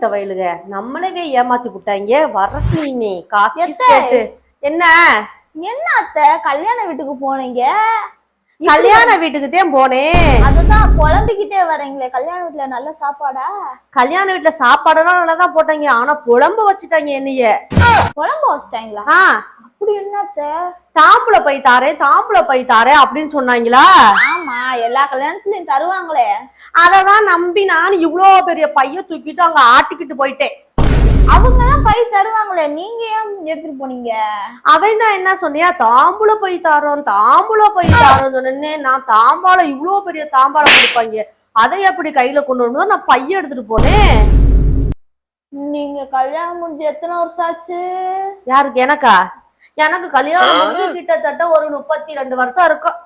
கெட்ட வயலுக. நம்மளவே ஏமாத்தி விட்டாங்க வரட்டு நீ காசு? கேட்டு. என்ன? என்ன அத்தை? கல்யாண வீட்டுக்கு போனீங்க? கல்யாண வீட்டுக்கு தான் போனேன். அதுதான் புலம்பிக்கிட்டே வரீங்களே. கல்யாண வீட்டுல நல்ல சாப்பாடா? கல்யாண வீட்டுல சாப்பாடெல்லாம் நல்லா தான் போட்டாங்க ஆனா குழம்பு வச்சுட்டாங்க என்னைய. குழம்பு வச்சிட்டாங்களா? அப்படி என்ன அத்தை தாம்பூல பை தாரேன் தாம்பூல பை தாரேன் அப்படின்னு சொன்னாங்களா? ஆமா எல்லா கல்யாணத்துலயும் தருவாங்களே. அததான் நம்பி நான் இவ்வளோ பெரிய பைய தூக்கிட்டு அங்க ஆட்டிக்கிட்டு போயிட்டேன். அவங்க தான் பை தருவாங்களே நீங்க ஏன் எடுத்துட்டு போனீங்க? அவன் தான் என்ன சொன்னியா? தாம்பூல பை தாரோம் தாம்பூல பை தாரோம் சொன்னே நான் தாம்பாளம் இவ்வளோ பெரிய தாம்பாளம் கொடுப்பாங்க அதை எப்படி கையில கொண்டு வரணும் நான் பைய எடுத்துட்டு போனேன். நீங்க கல்யாணம் முடிஞ்சு எத்தனை வருஷம் ஆச்சு? யாருக்கு எனக்கா? எனக்கு கல்யாணம் முடிஞ்சு கிட்டத்தட்ட ஒரு முப்பத்தி ரெண்டு வருஷம் இருக்கும்.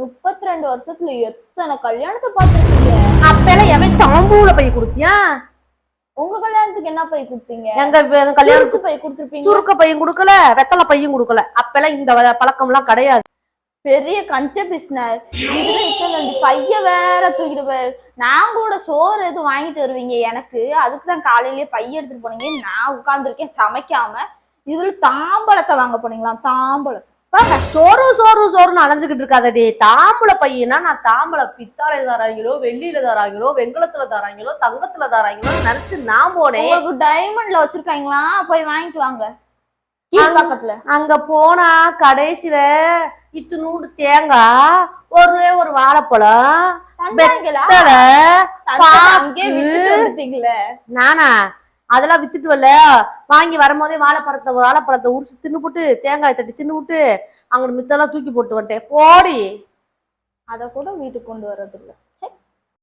முப்பத்தி ரெண்டு வருஷத்துல எத்தனை கல்யாணத்தை பார்த்திருக்கீங்க? அப்பெல்லாம் எவன் தாம்பூல பை கொடுத்தியா? உங்க கல்யாணத்துக்கு என்ன பை கொடுத்தீங்க? எங்க கல்யாணத்துக்கு பை கொடுத்துருப்பீங்க. சுருக்க பையும் கொடுக்கல வெத்தலை பையும் கொடுக்கல. அப்பெல்லாம் இந்த பழக்கம் எல்லாம் கிடையாது. பெரிய கஞ்ச பிசினர் இதுல இத்தனை ரெண்டு பைய வேற தூக்கிட்டு போய் நான் கூட சோறு எதுவும் வாங்கிட்டு வருவீங்க எனக்கு. அதுக்கு தான் காலையிலேயே பைய எடுத்துட்டு போனீங்க. நான் உட்கார்ந்துருக்கேன் சமைக்காம. இதுல தாம்பழத்தை வாங்க போனீங்களா? தாம்பழம். சோறு சோறு சோறுன்னு அலைஞ்சுக்கிட்டு இருக்காதடி. தாம்பூல பையனா நான் தாம்பூல பித்தாளை தராங்களோ வெள்ளியில தராங்களோ வெங்கலத்துல தராங்களோ தங்கத்துல தராங்களோ நினைச்சு நான் போனேன். உங்களுக்கு டைமண்ட்ல வச்சிருக்காங்களா? போய் வாங்கிட்டு வாங்க. கீழ் பக்கத்துல. அங்க போனா கடைசியில இத்துணூண்டு தேங்காய் ஒரே ஒரு வாழைப்பழம் நானா? அதெல்லாம் வித்துட்டு வரல. வாங்கி வரும்போதே வாழைப்பழத்தை வாழைப்பழத்தை உரிச்சு தின்னுபுட்டு தேங்காய் தட்டி தின்னுபுட்டு அங்கிட்டு மித்தெல்லாம் தூக்கி போட்டு வந்துட்டேன். போடி. அதை கூட வீட்டுக்கு கொண்டு வர்றதில்லை.